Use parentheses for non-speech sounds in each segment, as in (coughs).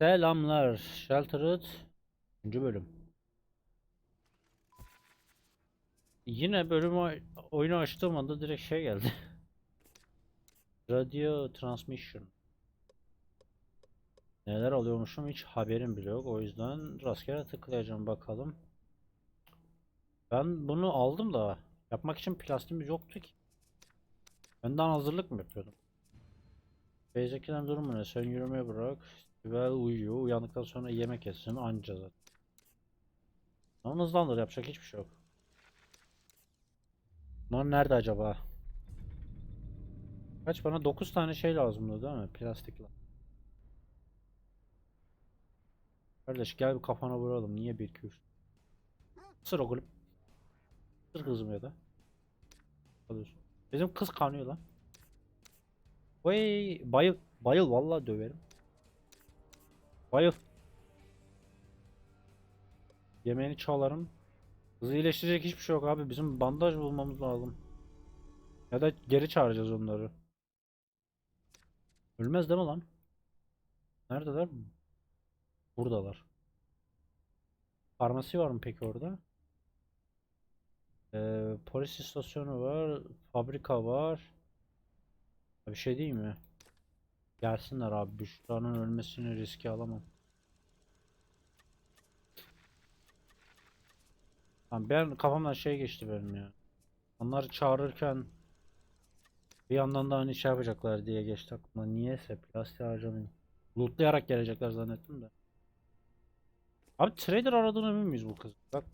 Selamlar. Sheltered 3. bölüm. Yine bölüm oy- oyunu açtığım anda direkt şey geldi. (laughs) Radio transmission. Neler alıyormuşum hiç haberim bile yok. O yüzden rastgele tıklayacağım bakalım. Ben bunu aldım da yapmak için plastiğimiz yoktu ki. Önden hazırlık mı yapıyordum? Beyzekilerin durumu ne? Sen yürümeye bırak. Sibel uyuyor. Uyandıktan sonra yemek yesin anca zaten. Ama hızlandır yapacak hiçbir şey yok. Bunlar nerede acaba? Kaç bana 9 tane şey lazımdı değil mi? Plastikle. Kardeş gel bir kafana vuralım. Niye 1 2 3? Sır oğlum. Sır kızım ya da. Alıyorsun. Bizim kız kanıyor lan. Vay bayıl bayıl vallahi döverim. Bayıl. Yemeğini çalarım. Hızı iyileştirecek hiçbir şey yok abi. Bizim bandaj bulmamız lazım. Ya da geri çağıracağız onları. Ölmez değil mi lan? Neredeler? Buradalar. Farmasi var mı peki orada? Ee, polis istasyonu var. Fabrika var. Bir şey değil mi? Gelsinler abi. Büşra'nın ölmesini riske alamam. Lan ben kafamdan şey geçti benim ya. Onları çağırırken bir yandan da hani şey yapacaklar diye geçti aklıma. Niyeyse plastik harcamayayım. Lootlayarak gelecekler zannettim de. Abi trader aradığını emin miyiz bu kız? Bak.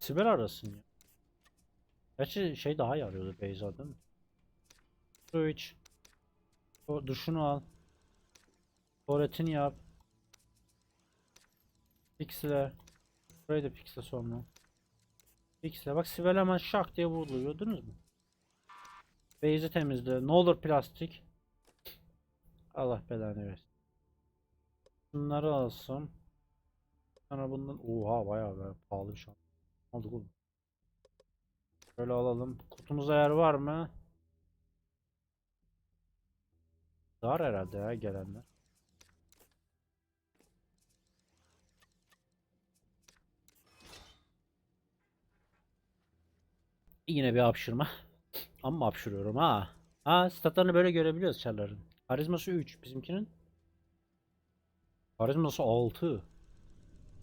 Sibel arasın ya. Gerçi şey daha iyi arıyordu Beyza değil mi? Su iç. O duşunu al. Tuvaletini yap. Fixle. Burayı da fixle sonra. Fixle. Bak Sibel hemen şak diye vurdu. Gördünüz mü? Beyzi temizle. Ne olur plastik. Allah belanı versin. Bunları alsın. Sana bundan oha bayağı be, pahalı bir şey aldık oğlum. Şöyle alalım. Kutumuzda yer var mı? Var herhalde ya gelenler. Yine bir hapşırma. Ama hapşırıyorum ha. Ha statlarını böyle görebiliyoruz çarların. Karizması 3 bizimkinin. Karizması 6.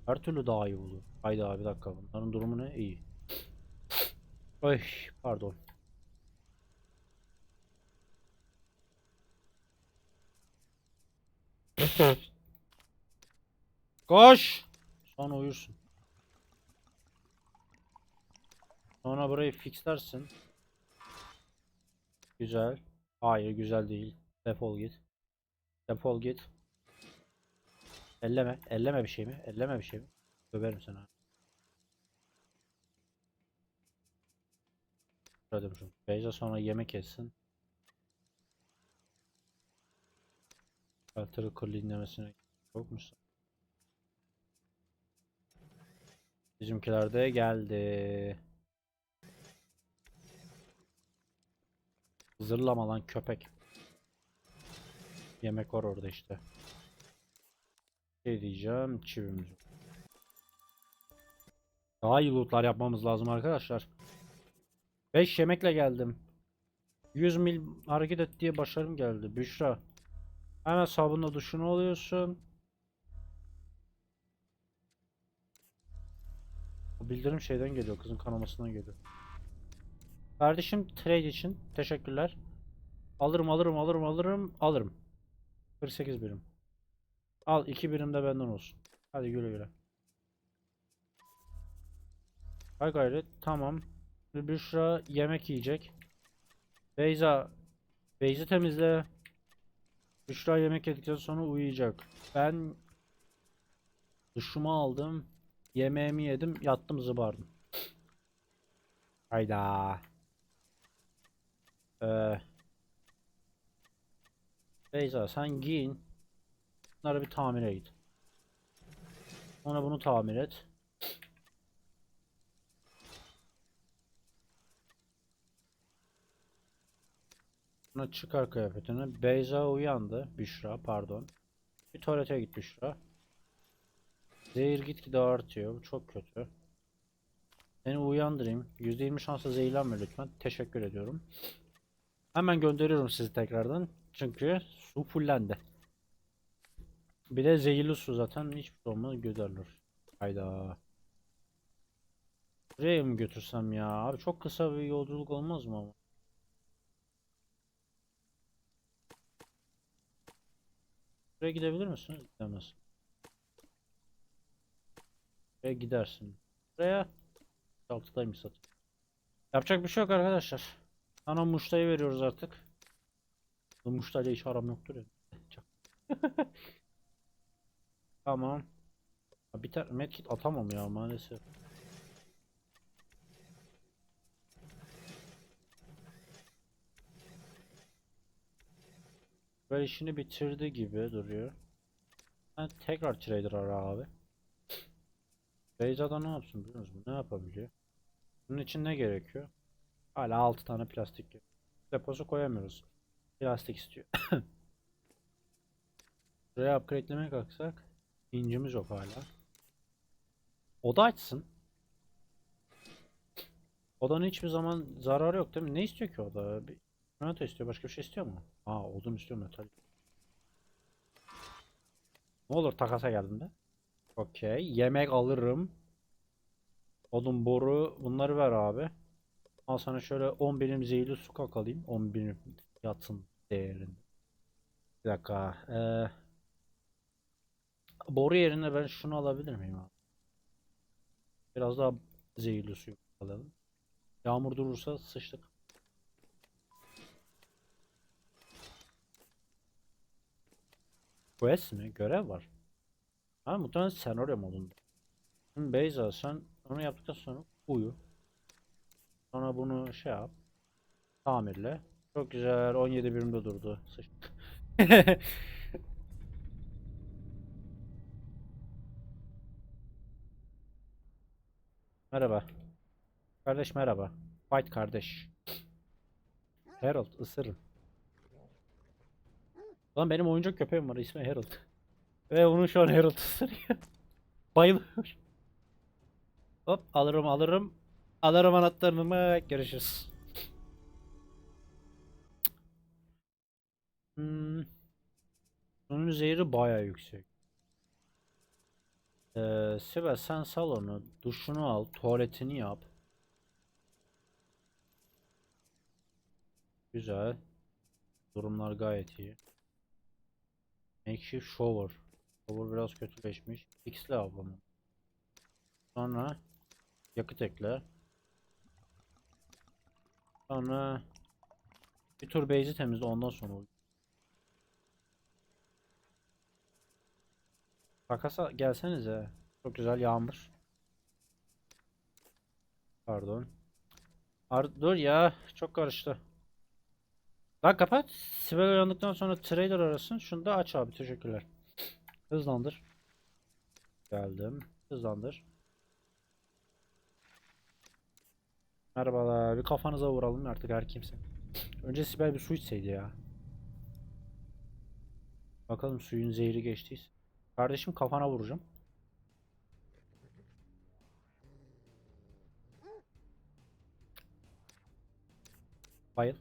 Her türlü daha iyi olur. Haydi abi dakika bunların durumu ne? İyi. Ay pardon. Koş. Sonra uyursun. Sonra burayı fixlersin. Güzel. Hayır güzel değil. Defol git. Defol git. Elleme. Elleme bir şey mi? Elleme bir şey mi? Döverim sana. Hadi bakalım. Beyza sonra yemek yesin. Filtre cleanlemesine yok musun? Bizimkiler de geldi. Zırlama lan köpek. Yemek var orada işte. Şey diyeceğim çivimiz. Daha iyi lootlar yapmamız lazım arkadaşlar. 5 yemekle geldim. 100 mil hareket et diye başarım geldi. Büşra. Hemen sabunla duşunu alıyorsun. O bildirim şeyden geliyor. Kızın kanamasından geliyor. Kardeşim trade için teşekkürler. Alırım alırım alırım alırım alırım. 48 birim. Al 2 birim de benden olsun. Hadi güle güle. Hay gayret tamam. Büşra yemek yiyecek. Beyza Beyzi temizle. Büşra yemek yedikten sonra uyuyacak. Ben duşumu aldım. Yemeğimi yedim. Yattım zıbardım. Hayda. Ee, Beyza sen giyin. Bunları bir tamire git. Sonra bunu tamir et. Buna çıkar kıyafetini. Beyza uyandı. Büşra pardon. Bir tuvalete git Büşra. Zehir gitgide artıyor. Bu çok kötü. Seni uyandırayım. %20 şansla zehirlenme lütfen. Teşekkür ediyorum. Hemen gönderiyorum sizi tekrardan. Çünkü su fullendi. Bir de zehirli su zaten hiçbir şey olmaz gönderilir. Hayda. Buraya mı götürsem ya? Abi çok kısa bir yolculuk olmaz mı ama? Buraya gidebilir misin? Gidemez. Buraya gidersin. Buraya altıdaymış zaten. Yapacak bir şey yok arkadaşlar. Sana muştayı veriyoruz artık. Bu muştayla hiç aram yoktur ya. (laughs) Tamam. Tane medkit atamam ya maalesef. Böyle işini bitirdi gibi duruyor. Ben tekrar trader ara abi. Beyza'da ne yapsın biliyor musun? Ne yapabiliyor? Bunun için ne gerekiyor? Hala 6 tane plastik. Deposu koyamıyoruz. Plastik istiyor. (coughs) Buraya upgrade'lemeye kalksak incimiz yok hala. Oda açsın. Odanın hiçbir zaman zararı yok değil mi? Ne istiyor ki oda? Bir istiyor. Başka bir şey istiyor mu? Aa odun istiyor metal. Ne olur takasa geldiğinde. Okey. Yemek alırım. Odun boru bunları ver abi. Al sana şöyle 10 birim zehirli su kak alayım. 10 birim yatsın değerinde. Bir dakika. Ee, boru yerine ben şunu alabilir miyim abi? Biraz daha zehirli suyu alalım. Yağmur durursa sıçtık. Quest mi? Görev var. Ha muhtemelen senaryo modunda. Şimdi Beyza sen onu yaptıktan sonra uyu. Sonra bunu şey yap. Tamirle. Çok güzel 17 birimde durdu. (laughs) Merhaba. Kardeş merhaba. Fight kardeş. Harold ısırın. Lan benim oyuncak köpeğim var ismi Harold. Ve onu şu an Harold ısırıyor. (laughs) Bayılıyor. Hop alırım alırım. Alırım anahtarımı. Görüşürüz. Hmm. Bunun zehri baya yüksek. Ee, Sibel sen sal onu. Duşunu al. Tuvaletini yap. Güzel. Durumlar gayet iyi. Makeshift shower. Shower biraz kötüleşmiş. X'le al bunu. Sonra yakıt ekle. Sonra bir tur base'i temizle ondan sonra uyu. Takasa gelsenize. Çok güzel yağmur. Pardon. Ar dur ya çok karıştı. Lan kapat. Sibel uyandıktan sonra trader arasın. Şunu da aç abi. Teşekkürler. Hızlandır. Geldim. Hızlandır. Merhabalar. Bir kafanıza vuralım artık her kimse. Önce Sibel bir su içseydi ya. Bakalım suyun zehri geçtiyse. Kardeşim kafana vuracağım. Bayıl.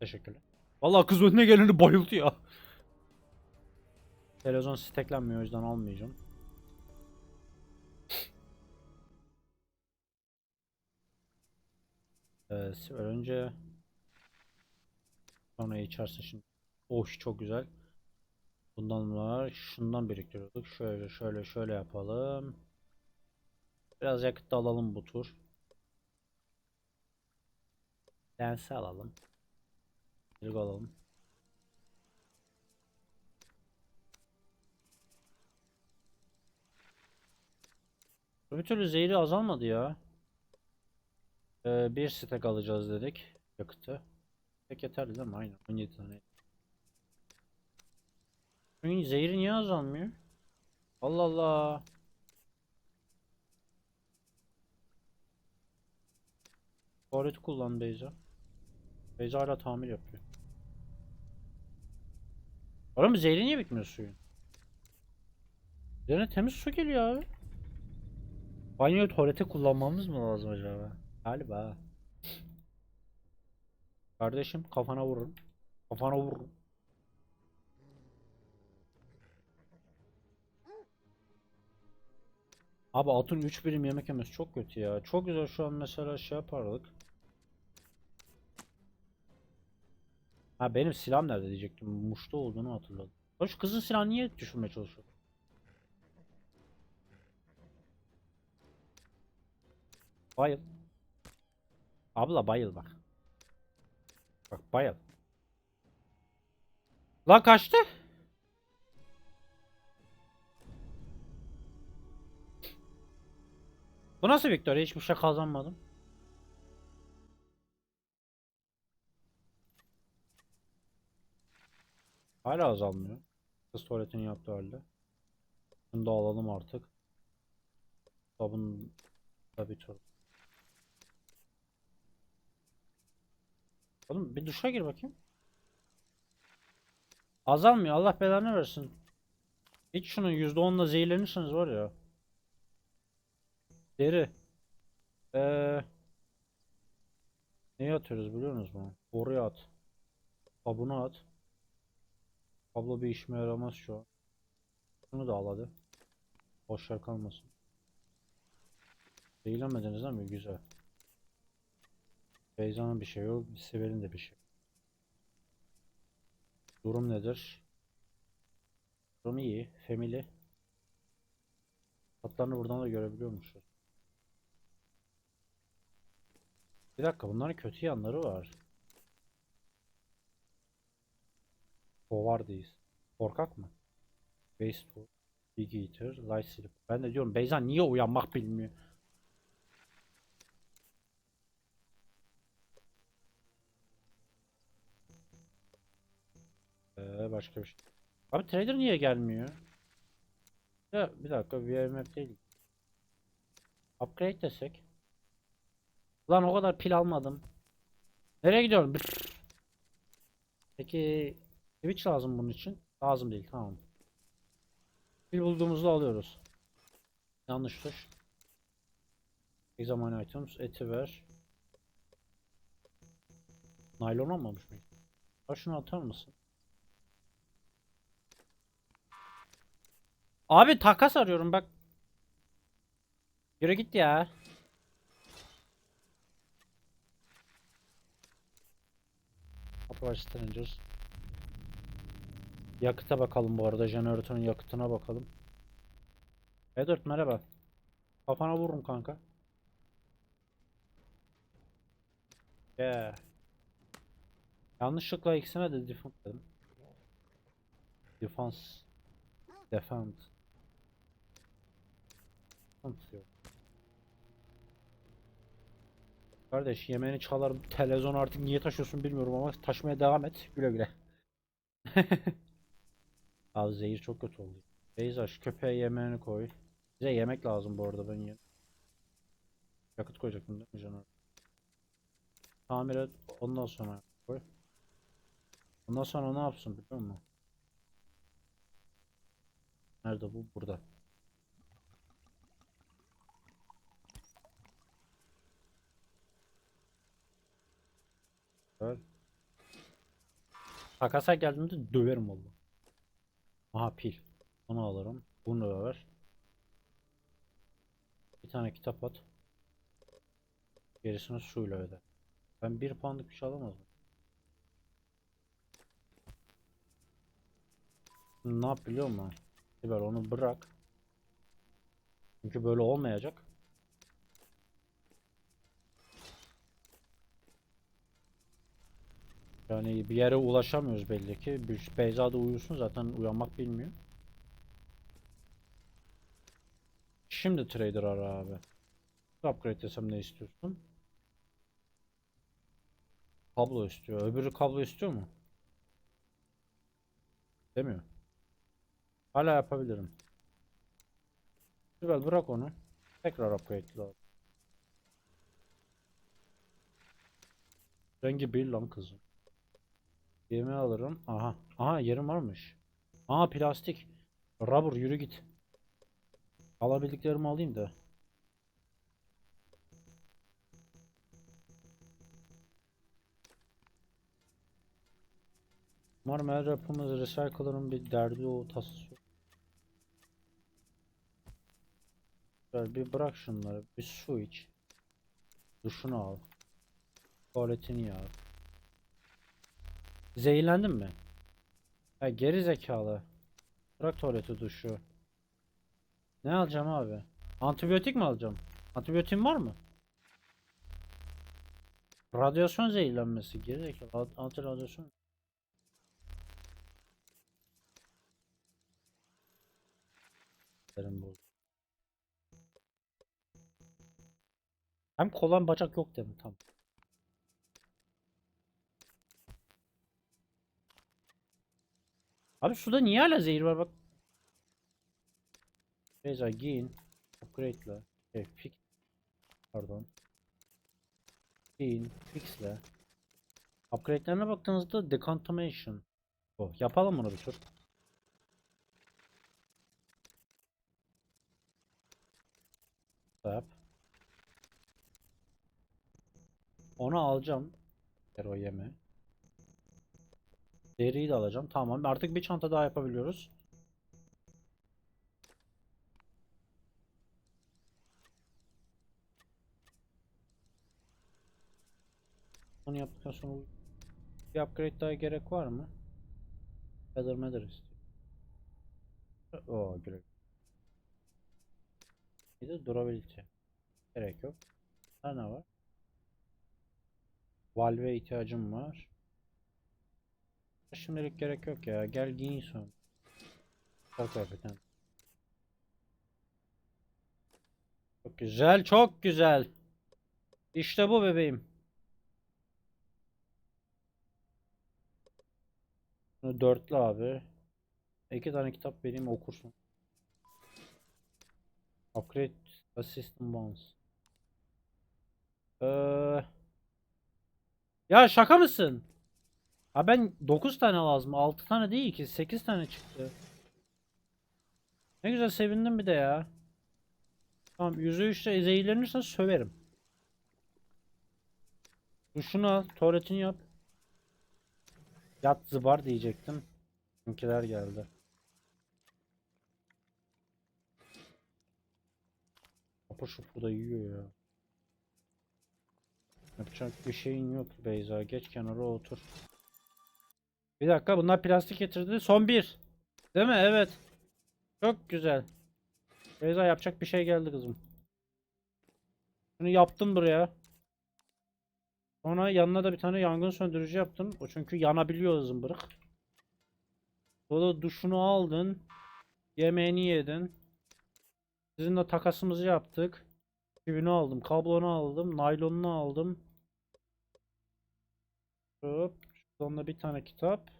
Teşekkürler. Vallahi kız önüne geleni bayıldı ya. Televizyon steklenmiyor o yüzden almayacağım. Evet, önce sonra içersin şimdi. Oh çok güzel. Bundan var. Şundan biriktiriyorduk. Şöyle şöyle şöyle yapalım. Biraz yakıt da alalım bu tur. Lensi alalım. Bir alalım. Bir türlü zehri azalmadı ya. Ee, bir stack alacağız dedik. Yakıtı. Tek yeterli değil mi? Aynen. 17 tane. Zehri niye azalmıyor? Allah Allah. Tuvaleti kullan Beyza. Beyza hala tamir yapıyor. Oğlum zehri niye bitmiyor suyun? Üzerine temiz su geliyor abi. Banyoyu tuvalete kullanmamız mı lazım acaba? Galiba. Kardeşim kafana vurun. Kafana vurun. Abi atın 3 birim yemek yemesi çok kötü ya. Çok güzel şu an mesela şey yapardık. Ha benim silahım nerede diyecektim. Muşta olduğunu hatırladım. Şu kızın silahını niye düşürmeye çalışıyor? Bayıl. Abla bayıl bak. Bak bayıl. Lan kaçtı. Bu nasıl Victoria? Hiçbir şey kazanmadım. Hala azalmıyor. Kız tuvaletini yaptı halde. Bunu da alalım artık. Sabun da bir tur. Oğlum bir duşa gir bakayım. Azalmıyor. Allah belanı versin. Hiç şunun %10'la zehirlenirseniz var ya. Deri. Eee Neyi atıyoruz biliyor musunuz bunu? Boruya at. Kabını at. Kablo bir işime yaramaz şu an. Şunu da al hadi. Boş yer kalmasın. Zehirlenmediniz değil mi? Güzel. Beyza'nın bir şey yok. Sibel'in de bir şey. Durum nedir? Durum iyi. Family. Hatlarını buradan da görebiliyormuşuz. Bir dakika bunların kötü yanları var. Kovardayız. Korkak mı? Wasteful. Big Eater. Light Sleep. Ben de diyorum Beyza niye uyanmak bilmiyor. Ee, başka bir şey. Abi trader niye gelmiyor? Ya bir dakika VMF değil. Upgrade desek. Lan o kadar pil almadım. Nereye gidiyorum? Peki Switch lazım bunun için. Lazım değil tamam. Pil bulduğumuzda alıyoruz. Yanlış tuş. Examine items. Eti ver. Naylon olmamış mı? Ha şunu atar mısın? Abi takas arıyorum bak. Yürü git ya. Upper Strangers. Yakıta bakalım bu arada. Jeneratörün yakıtına bakalım. Edward merhaba. Kafana vururum kanka. Yeah. Yanlışlıkla ikisine de defense dedim. Defense. Defend. Sıkıntı yok. Kardeş yemeğini çalar televizyon artık niye taşıyorsun bilmiyorum ama taşımaya devam et. Güle güle. (laughs) Abi zehir çok kötü oldu. Beyza şu köpeğe yemeğini koy. Bize yemek lazım bu arada ben yiyeyim. Yakıt koyacaktım değil mi canım? Tamir et ondan sonra koy. Ondan sonra ne yapsın biliyor musun? Nerede bu? Burada. Ver. Takasa geldiğimde döverim valla. Aha pil. Onu alırım. Bunu da ver. Bir tane kitap at. Gerisini suyla öde. Ben bir puanlık bir şey alamaz mıyım? Ne yap biliyor musun? Sibel onu bırak. Çünkü böyle olmayacak. Yani bir yere ulaşamıyoruz belli ki. Beyza da uyusun zaten uyanmak bilmiyor. Şimdi trader ara abi. Upgrade desem ne istiyorsun? Kablo istiyor. Öbürü kablo istiyor mu? Demiyor. Hala yapabilirim. Güzel bırak onu. Tekrar upgrade lazım. Rengi bir lan kızım. Yemeği alırım. Aha. Aha yerim varmış. Aha plastik. Rubber yürü git. Alabildiklerimi alayım da. Umarım her yapımız recycler'ın bir derdi o tasası bir bırak şunları. Bir su iç. Duşunu al. Tuvaletini yap. Zehirlendin mi? Ha geri zekalı. Bırak tuvaleti duşu. Ne alacağım abi? Antibiyotik mi alacağım? Antibiyotiğin var mı? Radyasyon zehirlenmesi geri zekalı. Anti radyasyon. Derim bu. Hem kolon bacak yok dedim tam. Abi suda niye hala zehir var bak. Beyza giyin. Upgrade'le. Şey, fix. Pardon. Giyin. Fix'le. Upgrade'lerine baktığınızda decontamination. O. Yapalım bunu bir tur. Yap. Onu alacağım. Eğer o. Deriyi de alacağım. Tamam. Artık bir çanta daha yapabiliyoruz. Bunu yaptıktan sonra bir upgrade daha gerek var mı? Feather Matter istiyor. Oo güle. Bir de durability. Gerek yok. Daha ne var? Valve ihtiyacım var. Şimdilik gerek yok ya. Gel giyin son. Çok kıyafetten. Çok güzel, çok güzel. İşte bu bebeğim. Bunu dörtlü abi. İki tane kitap vereyim okursun. Upgrade Assistant Bonds. Ee, ya şaka mısın? Ha ben 9 tane lazım. 6 tane değil ki. 8 tane çıktı. Ne güzel sevindim bir de ya. Tamam %3'te zehirlenirsen söverim. Duşunu al. Tuvaletini yap. Yat zıbar diyecektim. Bizimkiler geldi. Kapı şupu da yiyor ya. Yapacak bir şeyin yok Beyza. Geç kenara otur. Bir dakika bunlar plastik getirdi. Son bir. Değil mi? Evet. Çok güzel. Beyza yapacak bir şey geldi kızım. Bunu yaptım buraya. Sonra yanına da bir tane yangın söndürücü yaptım. O çünkü yanabiliyor zımbırık. Sonra duşunu aldın. Yemeğini yedin. Sizinle takasımızı yaptık. Çivini aldım. Kablonu aldım. Naylonunu aldım. Hop. Sonunda bir tane kitap.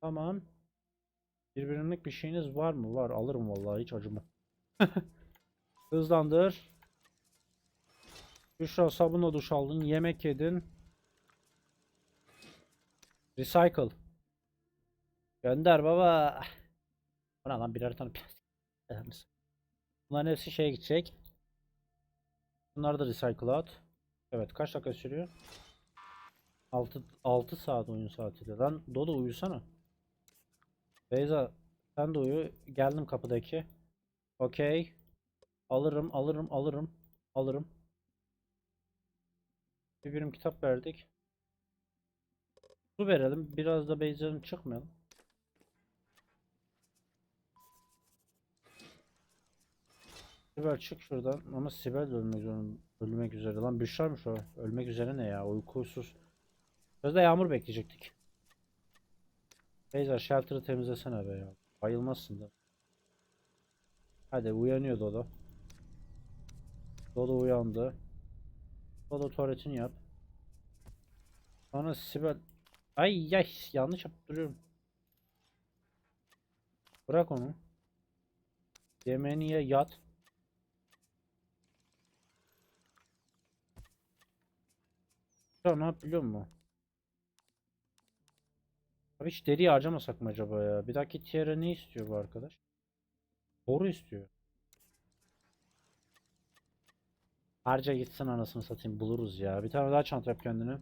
Tamam. Birbirlik bir şeyiniz var mı? Var. Alırım vallahi hiç acımam. (laughs) Hızlandır. Büşra sabunla duş aldın. Yemek yedin. Recycle. Gönder baba. Buna lan birer tane plastik. (laughs) Bunların hepsi şeye gidecek. Bunları da recycle at. Evet kaç dakika sürüyor? 6 6 saat oyun saati. Lan Dodo uyusana. Beyza sen de uyu. Geldim kapıdaki. Okey. Alırım, alırım, alırım, alırım. Bir birim kitap verdik. Su verelim. Biraz da Beyza'nın çıkmayalım. Sibel çık şuradan. Ama Sibel de ölmek. Ölmek üzere. Lan Büşra'mış o. Ölmek üzere ne ya? Uykusuz. Sözde yağmur bekleyecektik. Beyza shelter'ı temizlesene be ya. Bayılmazsın da. Hadi uyanıyor Dodo. Dodo uyandı. Dodo tuvaletini yap. Sonra Sibel... Ay ay yanlış yapıp duruyorum. Bırak onu. Yemeğini ye yat. Ya ne yap biliyor musun? Abi hiç deri harcamasak mı acaba ya? Bir dahaki tier'e ne istiyor bu arkadaş? Boru istiyor. Harca gitsin anasını satayım buluruz ya. Bir tane daha çanta yap kendine.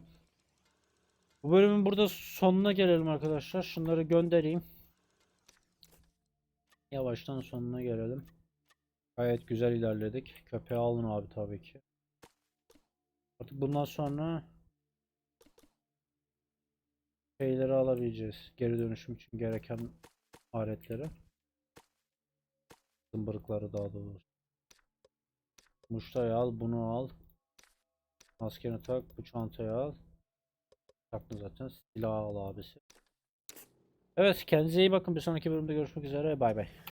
Bu bölümün burada sonuna gelelim arkadaşlar. Şunları göndereyim. Yavaştan sonuna gelelim. Gayet güzel ilerledik. Köpeği alın abi tabii ki. Artık bundan sonra şeyleri alabileceğiz. Geri dönüşüm için gereken aletleri. Zımbırıkları daha doğrusu. Muştayı al, bunu al. Maskeni tak, bu çantayı al. Taktın zaten. Silahı al abisi. Evet, kendinize iyi bakın. Bir sonraki bölümde görüşmek üzere. Bay bay.